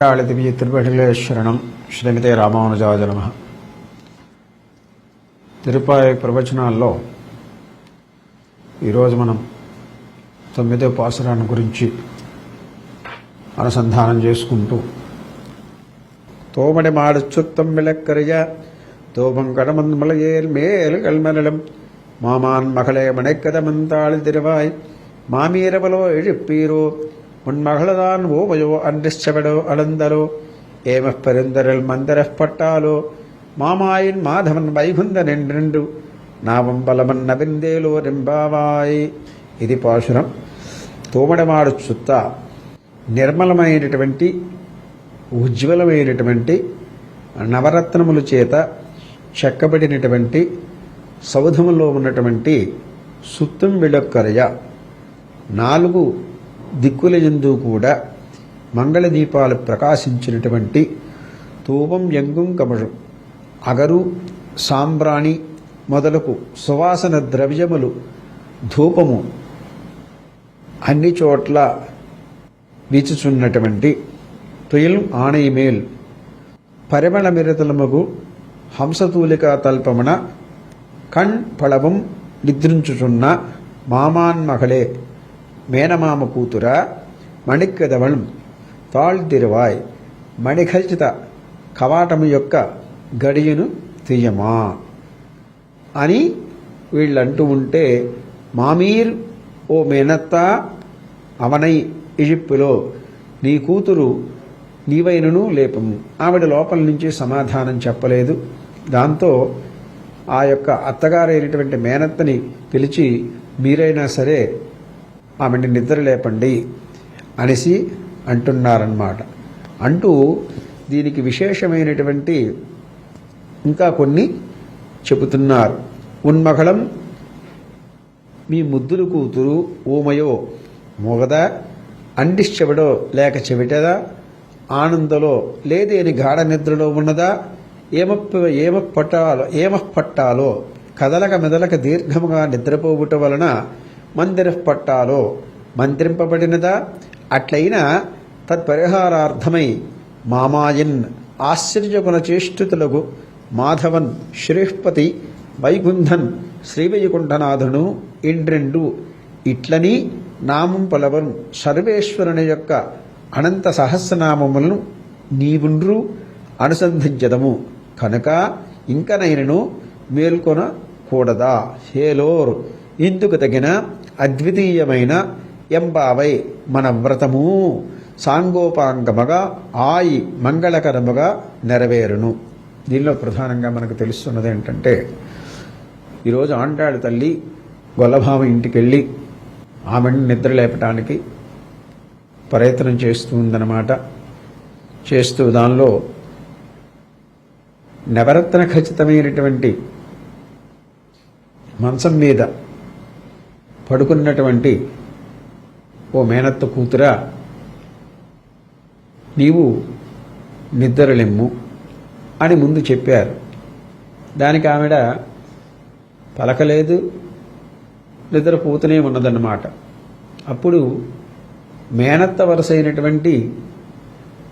దివ్య తిరుపతిలే శరణం శ్రీమతే రామానుజాయ నమ తిరుపాయి ప్రవచనాల్లో ఈరోజు మనం తొమ్మిదో పాసురాన్ని గురించి అనుసంధానం చేసుకుంటూ தோமடை மாடு சுத்தம் விளக்கறிய தோபம் கடமன் மலையேல் மேல் கல்மனலம் மாமான் மகளே மனைக்கதமந்தாள் திருவாய் மாமீரவலோ எழுப்பீரோ உன் மகளதான் ஓமையோ அன்றிச்சவடோ அளந்தலோ ஏமப் பெருந்தரல் மந்தரப் பட்டாலோ மாமாயின் மாதவன் వైగుందన్ ఎండ్రెండు నావం బలమన్ నవిందేలో రెంబావాయ్ ఇది పాశురం తోమడమాడు చుత్త నిర్మలమైనటువంటి ఉజ్వలమైనటువంటి నవరత్నముల చేత చెక్కబడినటువంటి సౌధములో ఉన్నటువంటి సుత్తం విడొక్కరయ నాలుగు దిక్కుల ఎందు కూడా మంగళ దీపాలు ప్రకాశించినటువంటి తూపం ఎంగుం కమషం అగరు సాంబ్రాణి మొదలకు సువాసన ద్రవ్యములు ధూపము అన్ని చోట్ల వీచుచున్నటువంటి తుయిల్ ఆనయమేల్. పరిమళ మిరతలమగు హంసతూలికా తల్పమున కణ్ పళవం నిద్రించుచున్న మామాన్మగలే మகளே మేనమామ కూతుర మణిక్కదవళం తాళ్తిరువాయ్ మణిఖచిత కవాటము యొక్క గడియను తీయమా? అని వీళ్ళంటూ ఉంటే మామీర్ ఓ మేనత్త అవనై ఇజిప్పులో నీ కూతురు నీవైనను లేపము. ఆవిడ లోపల నుంచి సమాధానం చెప్పలేదు. దాంతో ఆ యొక్క అత్తగారైనటువంటి మేనత్తని పిలిచి మీరైనా సరే ఆమెని నిద్ర లేపండి అనేసి అంటున్నారన్నమాట. అంటూ దీనికి విశేషమైనటువంటి ఇంకా కొన్ని చెబుతున్నారు. ఉన్మగళం మీ ముద్దులు కూతురు ఊమయో మొగదా? అండిశ్చెవడో లేక చెవిటదా? ఆనందలో లేదేని గాఢ నిద్రలో ఉన్నదా? ఏమప్ప ఏమ పట్టాలో ఏమ పట్టాలో కదలక మెదలక దీర్ఘముగా నిద్రపోవుట వలన మందిర పట్టాలో మంత్రింపబడినదా అట్లయినా తత్పరిహారార్థమై మామాయన్ ఆశ్చర్యగుణ చేష్టుతులకు మాధవన్ శ్రీహ్పతి వైకుంఠన్ శ్రీవైకుంఠనాథును ఇండ్రెండు ఇట్లని నామం పలవన్ సర్వేశ్వరుని యొక్క అనంత సహస్రనామములను నీవుండ్రు అనుసంధించదము. కనుక ఇంకనైనను మేల్కొనకూడదా? హేలోరు ఇందుకు తగిన అద్వితీయమైన ఎంబావై మన వ్రతము సాంగోపాంగముగా ఆయి మంగళకరముగా నెరవేరును. దీనిలో ప్రధానంగా మనకు తెలుస్తున్నది ఏంటంటే ఈరోజు ఆండాళ్ళ తల్లి గొల్లభామ ఇంటికెళ్ళి ఆమెను నిద్ర లేపటానికి ప్రయత్నం చేస్తూ ఉందన్నమాట. చేస్తూ దానిలో నవరత్న ఖచ్చితమైనటువంటి మంచం మీద పడుకున్నటువంటి ఓ మేనత్త కూతురా నీవు నిద్రలెమ్ము అని ముందు చెప్పారు. దానికి ఆవిడ పలకలేదు నిద్రపోతూనే ఉన్నదన్నమాట. అప్పుడు మేనత్త వరసైనటువంటి అయినటువంటి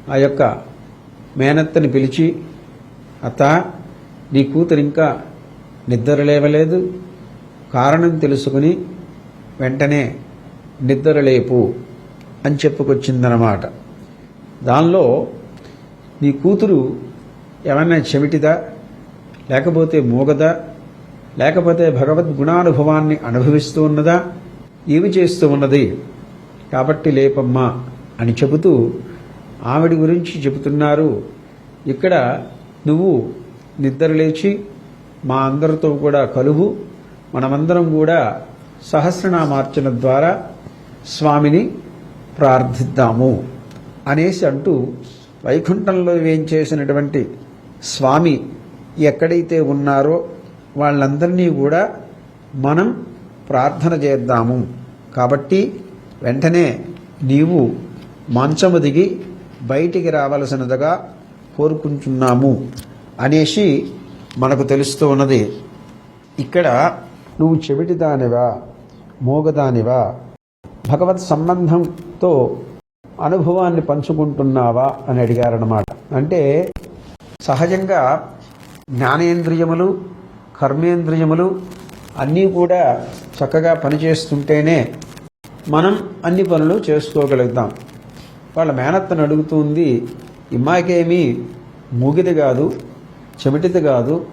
ఆ యొక్క మేనత్తని పిలిచి అత్త నీ కూతురు ఇంకా నిద్ర లేవలేదు కారణం తెలుసుకుని వెంటనే నిద్రలేపు అని చెప్పుకొచ్చిందనమాట దానిలో నీ కూతురు ఏమైనా చెమిటిదా? లేకపోతే మూగదా? లేకపోతే భగవద్ గుణానుభవాన్ని అనుభవిస్తూ ఉన్నదా? ఏమి చేస్తూ ఉన్నది? కాబట్టి లేపమ్మా అని చెబుతూ ఆవిడ గురించి చెబుతున్నారు. ఇక్కడ నువ్వు నిద్ర లేచి మా అందరితో కూడా కలువు. మనమందరం కూడా సహస్రనామార్చన ద్వారా స్వామిని ప్రార్థిద్దాము అనేసి అంటూ వైకుంఠంలో ఏం చేసినటువంటి స్వామి ఎక్కడైతే ఉన్నారో వాళ్ళందరినీ కూడా మనం ప్రార్థన చేద్దాము. కాబట్టి వెంటనే నీవు మంచము దిగి బయటికి రావలసినదిగా కోరుకుంటున్నాము అనేసి మనకు తెలుస్తూ ఉన్నది. ఇక్కడ నువ్వు చెవిటిదానివా మోగదానివా? భగవత్ సంబంధంతో అనుభవాన్ని పంచుకుంటున్నావా అని అడిగారన్నమాట. అంటే సహజంగా జ్ఞానేంద్రియములు కర్మేంద్రియములు అన్నీ కూడా చక్కగా పనిచేస్తుంటేనే మనం అన్ని పనులు చేసుకోగలుగుతాం. వాళ్ళ మేనత్తను అడుగుతుంది ఇమ్మాకేమీ మూగిది కాదు చెమిటిది కాదు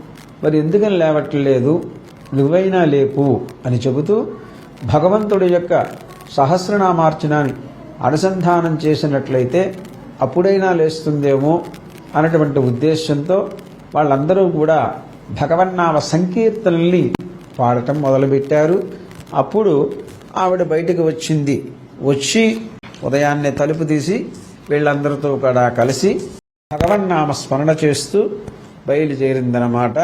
మరి ఎందుకని లేవట్లేదు? నువ్వైనా లేపు అని చెబుతూ భగవంతుడి యొక్క సహస్రనామార్చనాన్ని అనుసంధానం చేసినట్లయితే అప్పుడైనా లేస్తుందేమో అన్నటువంటి ఉద్దేశంతో వాళ్ళందరూ కూడా భగవన్నామ సంకీర్తనల్ని పాడటం మొదలుపెట్టారు. అప్పుడు ఆవిడ బయటకు వచ్చింది. వచ్చి ఉదయాన్నే తలుపు తీసి వీళ్ళందరితో కూడా కలిసి భగవన్నామ స్మరణ చేస్తూ బయలుదేరిందనమాట